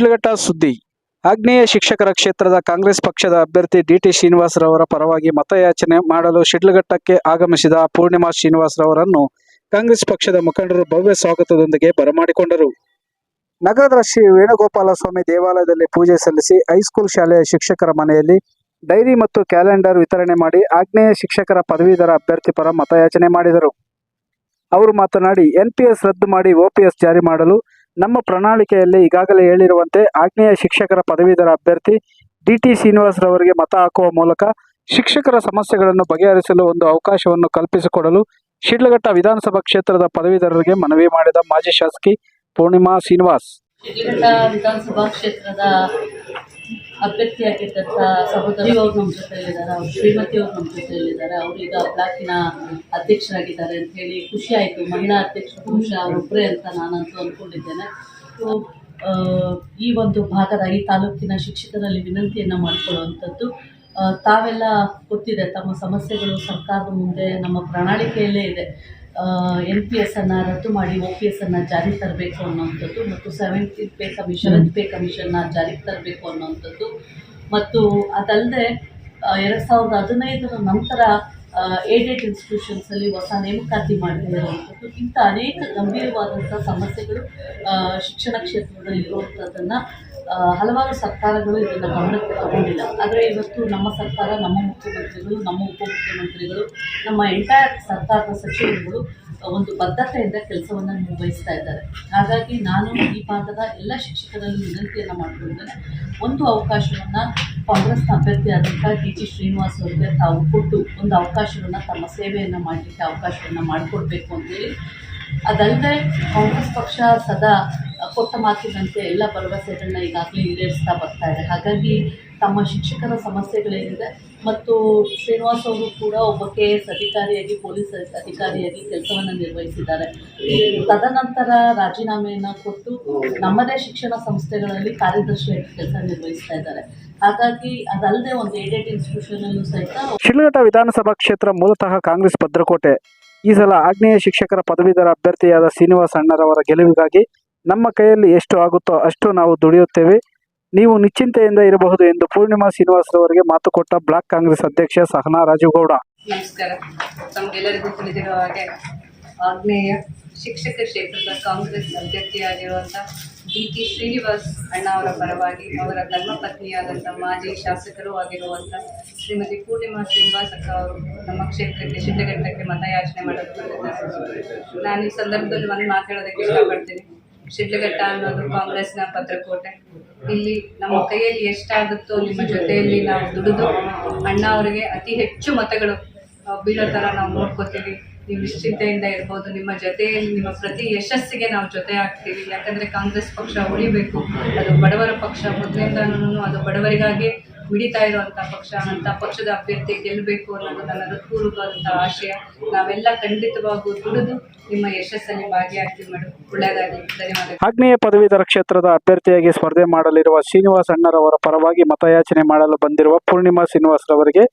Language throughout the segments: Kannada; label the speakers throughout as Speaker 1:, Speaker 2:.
Speaker 1: ಶಿಡ್ಲಘಟ್ಟ ಸುದ್ದಿ. ಆಗ್ನೇಯ ಶಿಕ್ಷಕರ ಕ್ಷೇತ್ರದ ಕಾಂಗ್ರೆಸ್ ಪಕ್ಷದ ಅಭ್ಯರ್ಥಿ ಡಿಟಿ ಶ್ರೀನಿವಾಸರವರ ಪರವಾಗಿ ಮತಯಾಚನೆ ಮಾಡಲು ಶಿಡ್ಲಘಟ್ಟಕ್ಕೆ ಆಗಮಿಸಿದ ಪೂರ್ಣಿಮಾ ಶ್ರೀನಿವಾಸರವರನ್ನು ಕಾಂಗ್ರೆಸ್ ಪಕ್ಷದ ಮುಖಂಡರು ಭವ್ಯ ಸ್ವಾಗತದೊಂದಿಗೆ ಬರಮಾಡಿಕೊಂಡರು. ನಗರದ ಶ್ರೀ ವೇಣುಗೋಪಾಲ ಸ್ವಾಮಿ ದೇವಾಲಯದಲ್ಲಿ ಪೂಜೆ ಸಲ್ಲಿಸಿ ಹೈಸ್ಕೂಲ್ ಶಾಲೆಯ ಶಿಕ್ಷಕರ ಮನೆಯಲ್ಲಿ ಡೈರಿ ಮತ್ತು ಕ್ಯಾಲೆಂಡರ್ ವಿತರಣೆ ಮಾಡಿ ಆಗ್ನೇಯ ಶಿಕ್ಷಕರ ಪದವೀಧರ ಅಭ್ಯರ್ಥಿ ಪರ ಮತಯಾಚನೆ ಮಾಡಿದರು. ಅವರು ಮಾತನಾಡಿ ಎನ್ಪಿಎಸ್ ರದ್ದು ಮಾಡಿ ಓಪಿಎಸ್ ಜಾರಿ ಮಾಡಲು ನಮ್ಮ ಪ್ರಣಾಳಿಕೆಯಲ್ಲಿ ಈಗಾಗಲೇ ಹೇಳಿರುವಂತೆ ಆಗ್ನೇಯ ಶಿಕ್ಷಕರ ಪದವೀಧರ ಅಭ್ಯರ್ಥಿ ಡಿ ಟಿ ಶ್ರೀನಿವಾಸರವರಿಗೆ ಮತ ಹಾಕುವ ಮೂಲಕ ಶಿಕ್ಷಕರ ಸಮಸ್ಯೆಗಳನ್ನು ಬಗೆಹರಿಸಲು ಒಂದು ಅವಕಾಶವನ್ನು ಕಲ್ಪಿಸಿಕೊಡಲು ಶಿಡ್ಲಘಟ್ಟ ವಿಧಾನಸಭಾ ಕ್ಷೇತ್ರದ ಪದವೀಧರರಿಗೆ ಮನವಿ ಮಾಡಿದ ಮಾಜಿ ಶಾಸಕಿ ಪೂರ್ಣಿಮಾ ಶ್ರೀನಿವಾಸ್.
Speaker 2: ವಿಧಾನಸಭಾ ಕ್ಷೇತ್ರದ ಅಭ್ಯರ್ಥಿಯಾಗಿದ್ದಂಥ ಸಹೋದರಿ ಅವರು ನಮ್ಮ ಜೊತೆಯಲ್ಲಿದ್ದಾರೆ, ಅವ್ರ ಶ್ರೀಮತಿ ಅವರು ನಮ್ಮ ಜೊತೆಯಲ್ಲಿದ್ದಾರೆ, ಅವರು ಈಗ ಬ್ಲಾಕಿನ ಅಧ್ಯಕ್ಷರಾಗಿದ್ದಾರೆ ಅಂತ ಹೇಳಿ ಖುಷಿ ಆಯಿತು. ಮಹಿಳಾ ಅಧ್ಯಕ್ಷರು ಪುರುಷ ಅವರೊಬ್ಬರೇ ಅಂತ ನಾನಂತೂ ಅಂದ್ಕೊಂಡಿದ್ದೇನೆ. ಸೊ ಈ ಒಂದು ಭಾಗದ, ಈ ತಾಲೂಕಿನ ಶಿಕ್ಷಕರಲ್ಲಿ ವಿನಂತಿಯನ್ನು ಮಾಡಿಕೊಳ್ಳುವಂಥದ್ದು ತಾವೆಲ್ಲ ಗೊತ್ತಿದೆ, ತಮ್ಮ ಸಮಸ್ಯೆಗಳು ಸರ್ಕಾರದ ಮುಂದೆ ನಮ್ಮ ಪ್ರಣಾಳಿಕೆಯಲ್ಲೇ ಇದೆ. ಎನ್ ಪಿ ಎಸ್ ಅನ್ನು ರದ್ದು ಮಾಡಿ ಒ ಪಿ ಎಸ್ ಅನ್ನು ಜಾರಿಗೆ ತರಬೇಕು ಅನ್ನೋವಂಥದ್ದು ಮತ್ತು ಸೆವೆಂಟೀನ್ ಪೇ ಕಮಿಷನ್ ಪೇ ಕಮಿಷನ್ನ ಜಾರಿಗೆ ತರಬೇಕು ಅನ್ನೋವಂಥದ್ದು. ಮತ್ತು ಅದಲ್ಲದೆ ಎರಡು ಸಾವಿರದ ಹದಿನೈದರ ನಂತರ ಏಡೆಡ್ ಇನ್ಸ್ಟಿಟ್ಯೂಷನ್ಸಲ್ಲಿ ಹೊಸ ನೇಮಕಾತಿ ಮಾಡಿರುವಂಥದ್ದು ಇಂಥ ಅನೇಕ ಗಂಭೀರವಾದಂಥ ಸಮಸ್ಯೆಗಳು ಶಿಕ್ಷಣ ಕ್ಷೇತ್ರದಲ್ಲಿ ಇರುವಂಥದ್ದನ್ನು ಹಲವಾರು ಸರ್ಕಾರಗಳು ಇದನ್ನು ಗಮನಕ್ಕೆ ತಗೊಂಡಿಲ್ಲ. ಆದರೆ ಇವತ್ತು ನಮ್ಮ ಸರ್ಕಾರ, ನಮ್ಮ ಮುಖ್ಯಮಂತ್ರಿಗಳು, ನಮ್ಮ ಉಪಮುಖ್ಯಮಂತ್ರಿಗಳು, ನಮ್ಮ ಎಂಟೈರ್ ಸರ್ಕಾರದ ಸಚಿವರುಗಳು ಒಂದು ಬದ್ಧತೆಯಿಂದ ಕೆಲಸವನ್ನು ನಿರ್ವಹಿಸ್ತಾ ಇದ್ದಾರೆ. ಹಾಗಾಗಿ ನಾನು ಈ ಭಾಗದ ಎಲ್ಲ ಶಿಕ್ಷಕರಲ್ಲಿ ವಿನಂತಿಯನ್ನು ಮಾಡಿಕೊಂಡಿದ್ದೇನೆ ಒಂದು ಅವಕಾಶವನ್ನು ಕಾಂಗ್ರೆಸ್ ಅಭ್ಯರ್ಥಿಯಾದಂಥ ಡಿ ಟಿ ಶ್ರೀನಿವಾಸ್ ಅವರಿಗೆ ತಾವು ಕೊಟ್ಟು ಒಂದು ಅವಕಾಶವನ್ನು ತಮ್ಮ ಸೇವೆಯನ್ನು ಮಾಡಲಿಕ್ಕೆ ಅವಕಾಶವನ್ನು ಮಾಡಿಕೊಡ್ಬೇಕು ಅಂತೇಳಿ ಅದಲ್ಲದೆ ಕಾಂಗ್ರೆಸ್ ಪಕ್ಷ ಸದಾ ಕೊಟ್ಟ ಮಾತಿನಂತೆ ಎಲ್ಲ ಭರವಸೆಗಳನ್ನ ಈಗಾಗಲೇ ಈಡೇರಿಸ್ತಾ ಬರ್ತಾ ಇದೆ. ಹಾಗಾಗಿ ತಮ್ಮ ಶಿಕ್ಷಕರ ಸಮಸ್ಯೆಗಳೇನಿದೆ ಮತ್ತು ಶ್ರೀನಿವಾಸ್ ಅವರು ಕೂಡ ಒಬ್ಬ ಕೆ ಎಸ್ ಅಧಿಕಾರಿಯಾಗಿ, ಪೊಲೀಸ್ ಅಧಿಕಾರಿಯಾಗಿ ಕೆಲಸವನ್ನು ನಿರ್ವಹಿಸಿದ್ದಾರೆ. ತದನಂತರ ರಾಜೀನಾಮೆಯನ್ನು ಕೊಟ್ಟು ನಮ್ಮದೇ ಶಿಕ್ಷಣ ಸಂಸ್ಥೆಗಳಲ್ಲಿ ಕಾರ್ಯದರ್ಶಿಯಾಗಿ ಕೆಲಸ ನಿರ್ವಹಿಸ್ತಾ ಇದ್ದಾರೆ. ಹಾಗಾಗಿ ಅದಲ್ಲದೆ ಒಂದು
Speaker 1: ಶಿಡ್ಲಘಟ್ಟ ವಿಧಾನಸಭಾ ಕ್ಷೇತ್ರ ಮೂಲತಃ ಕಾಂಗ್ರೆಸ್ ಭದ್ರಕೋಟೆ. ಈ ಸಲ ಆಗ್ನೇಯ ಶಿಕ್ಷಕರ ಪದವೀಧರ ಅಭ್ಯರ್ಥಿಯಾದ ಶ್ರೀನಿವಾಸ ಅಣ್ಣರವರ ಗೆಲುವಿಗಾಗಿ ನಮ್ಮ ಕೈಯಲ್ಲಿ ಎಷ್ಟು ಆಗುತ್ತೋ ಅಷ್ಟು ನಾವು ದುಡಿಯುತ್ತೇವೆ. ನೀವು ನಿಶ್ಚಿಂತೆಯಿಂದ ಇರಬಹುದು ಎಂದು ಪೂರ್ಣಿಮಾ ಶ್ರೀನಿವಾಸರವರಿಗೆ ಮಾತು ಕೊಟ್ಟ ಬ್ಲಾಕ್ ಕಾಂಗ್ರೆಸ್ ಅಧ್ಯಕ್ಷ ಸಹನಾ ರಾಜುಗೌಡ.
Speaker 3: ನಮಸ್ಕಾರ. ತಿಳಿದಿರುವ ಹಾಗೆ, ಆಗ್ನೇಯ ಶಿಕ್ಷಕ ಕ್ಷೇತ್ರದ ಕಾಂಗ್ರೆಸ್ ಅಭ್ಯರ್ಥಿಯಾಗಿರುವಂಥ ಡಿ ಟಿ ಶ್ರೀನಿವಾಸ್ ಅಣ್ಣ ಅವರ ಪರವಾಗಿ ಅವರ ಧರ್ಮಪತ್ನಿಯಾದಂಥ ಮಾಜಿ ಶಾಸಕರೂ ಆಗಿರುವಂಥ ಶ್ರೀಮತಿ ಪೂರ್ಣಿಮಾ ಶ್ರೀನಿವಾಸ್ ಅವರು ನಮ್ಮ ಕ್ಷೇತ್ರಕ್ಕೆ ಶಿಡ್ಡಘಟ್ಟಕ್ಕೆ ಮತಯಾಚನೆ ಮಾಡಲು ಬಂದಿದ್ದಾರೆ. ನಾನು ಈ ಸಂದರ್ಭದಲ್ಲಿ ಒಂದು ಮಾತಾಡೋದಕ್ಕೆ ಇಷ್ಟಪಡ್ತೀನಿ. ಶಿಡ್ಲಘಟ್ಟ ಅನ್ನೋದು ಕಾಂಗ್ರೆಸ್ನ ಪತ್ರಕೋಟೆ. ಇಲ್ಲಿ ನಮ್ಮ ಕೈಯಲ್ಲಿ ಎಷ್ಟಾಗುತ್ತೋ ನಿಮ್ಮ ಜೊತೆಯಲ್ಲಿ ನಾವು ದುಡಿದು ಅಣ್ಣ ಅವರಿಗೆ ಅತಿ ಹೆಚ್ಚು ಮತಗಳು ಬೀಳೋ ಥರ ನಾವು ನೋಡ್ಕೋತೀವಿ. ನೀವು ನಿಶ್ಚಿಂತೆಯಿಂದ ಇರ್ಬೋದು. ನಿಮ್ಮ ಜೊತೆಯಲ್ಲಿ ನಿಮ್ಮ ಪ್ರತಿ ಯಶಸ್ಸಿಗೆ ನಾವು ಜೊತೆ ಆಗ್ತೀವಿ. ಯಾಕಂದರೆ ಕಾಂಗ್ರೆಸ್ ಪಕ್ಷ ಉಳಿಬೇಕು. ಅದು ಬಡವರ ಪಕ್ಷ. ಮೊದಲಿಂದನೂ ಅದು ಬಡವರಿಗಾಗಿ ಮಿಡಿತಾ ಇರುವಂತ ಪಕ್ಷ, ಅಂತ ಪಕ್ಷದ ಅಭ್ಯರ್ಥಿ ಗೆಲ್ಲಬೇಕು ಅನ್ನೋದು ನನ್ನ ಹೃತ್ಪೂರ್ವಕವಾದಂತಹ ಆಶಯ. ನಾವೆಲ್ಲ ಖಂಡಿತವಾಗೂ ದುಡಿದು ನಿಮ್ಮ ಯಶಸ್ಸಲ್ಲಿ ಭಾಗಿಯಾಗ್ತೀವಿ ಮೇಡಮ್ ಒಳ್ಳೆಯದಾಗಿ ಧನ್ಯವಾದ
Speaker 1: ಆಗ್ನೇಯ ಪದವೀಧರ ಕ್ಷೇತ್ರದ ಅಭ್ಯರ್ಥಿಯಾಗಿ ಸ್ಪರ್ಧೆ ಮಾಡಲಿರುವ ಶ್ರೀನಿವಾಸ್ ಅಣ್ಣರವರ ಪರವಾಗಿ ಮತಯಾಚನೆ ಮಾಡಲು ಬಂದಿರುವ ಪೂರ್ಣಿಮಾ ಶ್ರೀನಿವಾಸ್ ರವರಿಗೆ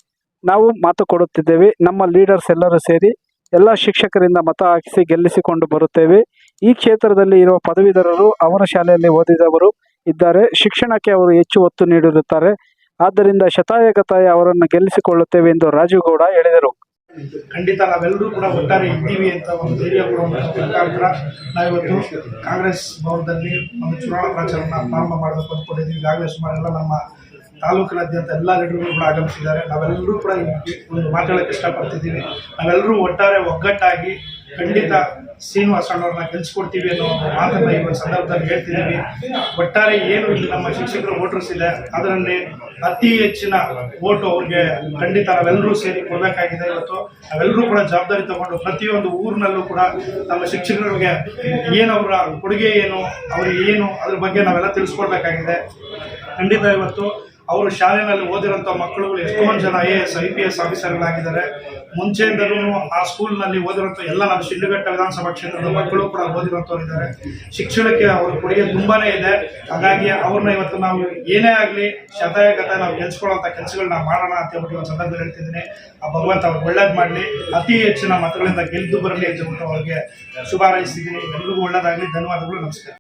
Speaker 1: ನಾವು ಮಾತು ಕೊಡುತ್ತಿದ್ದೇವೆ. ನಮ್ಮ ಲೀಡರ್ಸ್ ಎಲ್ಲರೂ ಸೇರಿ ಎಲ್ಲ ಶಿಕ್ಷಕರಿಂದ ಮತ ಹಾಕಿಸಿ ಗೆಲ್ಲಿಸಿಕೊಂಡು ಬರುತ್ತೇವೆ. ಈ ಕ್ಷೇತ್ರದಲ್ಲಿ ಇರುವ ಪದವೀಧರರು, ಅವರ ಶಾಲೆಯಲ್ಲಿ ಓದಿದವರು ಇದ್ದಾರೆ. ಶಿಕ್ಷಣಕ್ಕೆ ಅವರು ಹೆಚ್ಚು ಒತ್ತು ನೀಡಿರುತ್ತಾರೆ. ಆದ್ದರಿಂದ ಶತಾಯಗತಾಯ ಅವರನ್ನು ಗೆಲ್ಲಿಸಿಕೊಳ್ಳುತ್ತೇವೆ ಎಂದು ರಾಜೀವ್ ಹೇಳಿದರು.
Speaker 4: ಖಂಡಿತ ನಾವೆಲ್ಲರೂ ಕೂಡ ಒಟ್ಟಾರೆ ಇದ್ದೀವಿ ಅಂತ ಒಂದು ಧೈರ್ಯ ಮುಖಾಂತರ ನಾವಿವತ್ತು ಕಾಂಗ್ರೆಸ್ ಭವನದಲ್ಲಿ ಒಂದು ಚುನಾವಣಾ ಪ್ರಚಾರನ ಪ್ರಾರಂಭ ಮಾಡಬೇಕು ಅಂದ್ಕೊಂಡಿದ್ದೀವಿ. ಈಗಾಗಲೇ ಸುಮಾರೆಲ್ಲ ನಮ್ಮ ತಾಲೂಕಿನಾದ್ಯಂತ ಎಲ್ಲ ಲೀಡರ್ಗಳು ಕೂಡ ಆಗಮಿಸಿದ್ದಾರೆ. ನಾವೆಲ್ಲರೂ ಕೂಡ ಒಂದು ಮಾತಾಡೋಕ್ಕೆ ಇಷ್ಟಪಡ್ತಿದ್ದೀವಿ. ನಾವೆಲ್ಲರೂ ಒಟ್ಟಾರೆ ಒಗ್ಗಟ್ಟಾಗಿ ಖಂಡಿತ ಶ್ರೀನಿವಾಸ ಅಣ್ಣವ್ರನ್ನ ಗೆಲ್ಸ್ಕೊಡ್ತೀವಿ ಅನ್ನೋ ಮಾತನ್ನ ಈ ಒಂದು ಸಂದರ್ಭದಲ್ಲಿ ಹೇಳ್ತಿದ್ದೀವಿ. ಒಟ್ಟಾರೆ ಏನು ಇಲ್ಲಿ ನಮ್ಮ ಶಿಕ್ಷಕರು ವೋಟರ್ಸ್ ಇದೆ ಅದರಲ್ಲಿ ಅತಿ ಹೆಚ್ಚಿನ ಓಟು ಅವ್ರಿಗೆ ಖಂಡಿತ ನಾವೆಲ್ಲರೂ ಸೇರಿ ಕೊಡಬೇಕಾಗಿದೆ. ಇವತ್ತು ನಾವೆಲ್ಲರೂ ಕೂಡ ಜವಾಬ್ದಾರಿ ತಗೊಂಡು ಪ್ರತಿಯೊಂದು ಊರಿನಲ್ಲೂ ಕೂಡ ನಮ್ಮ ಶಿಕ್ಷಕರಿಗೆ ಏನವರ ಕೊಡುಗೆ ಏನು, ಅವ್ರಿಗೆ ಏನು, ಅದ್ರ ಬಗ್ಗೆ ನಾವೆಲ್ಲ ತಿಳಿಸ್ಕೊಡ್ಬೇಕಾಗಿದೆ. ಖಂಡಿತ ಇವತ್ತು ಅವರು ಶಾಲೆಯಲ್ಲಿ ಓದಿರೋಂಥ ಮಕ್ಕಳುಗಳು ಎಷ್ಟೊಂದು ಜನ I A S I P S ಆಫೀಸರ್ಗಳಾಗಿದ್ದಾರೆ. ಮುಂಚೆಯಿಂದಲೂ ಆ ಸ್ಕೂಲ್ನಲ್ಲಿ ಓದಿರೋಂಥ ಎಲ್ಲ ನಮ್ಮ ಶಿಡ್ಲಘಟ್ಟ ವಿಧಾನಸಭಾ ಕ್ಷೇತ್ರದ ಮಕ್ಕಳು ಕೂಡ ಓದಿರೋಂಥವ್ರು ಇದ್ದಾರೆ. ಶಿಕ್ಷಣಕ್ಕೆ ಅವ್ರ ಕೊಡುಗೆ ತುಂಬಾನೇ ಇದೆ. ಹಾಗಾಗಿ ಅವ್ರನ್ನ ಇವತ್ತು ನಾವು ಏನೇ ಆಗಲಿ ಶತಾಯಗತ ನಾವು ಗೆಲ್ಸ್ಕೊಳ್ಳೋಂಥ ಕೆಲಸಗಳನ್ನ ಮಾಡೋಣ ಅಂತ ಹೇಳ್ಬಿಟ್ಟು ಒಂದು ಸಂದರ್ಭದಲ್ಲಿ ಹೇಳ್ತಿದ್ದೀನಿ. ಆ ಭಗವಂತ ಅವ್ರು ಒಳ್ಳೇದು ಮಾಡಲಿ. ಅತಿ ಹೆಚ್ಚಿನ ಮತಗಳಿಂದ ಗೆದ್ದು ಬರಲಿ ಅಂತ ಅವ್ರಿಗೆ ಶುಭ ಹಾರೈಸ್ತಿದ್ದೀನಿ. ಎಲ್ಲರಿಗೂ ಒಳ್ಳೇದಾಗಲಿ. ಧನ್ಯವಾದಗಳು. ನಮಸ್ಕಾರ.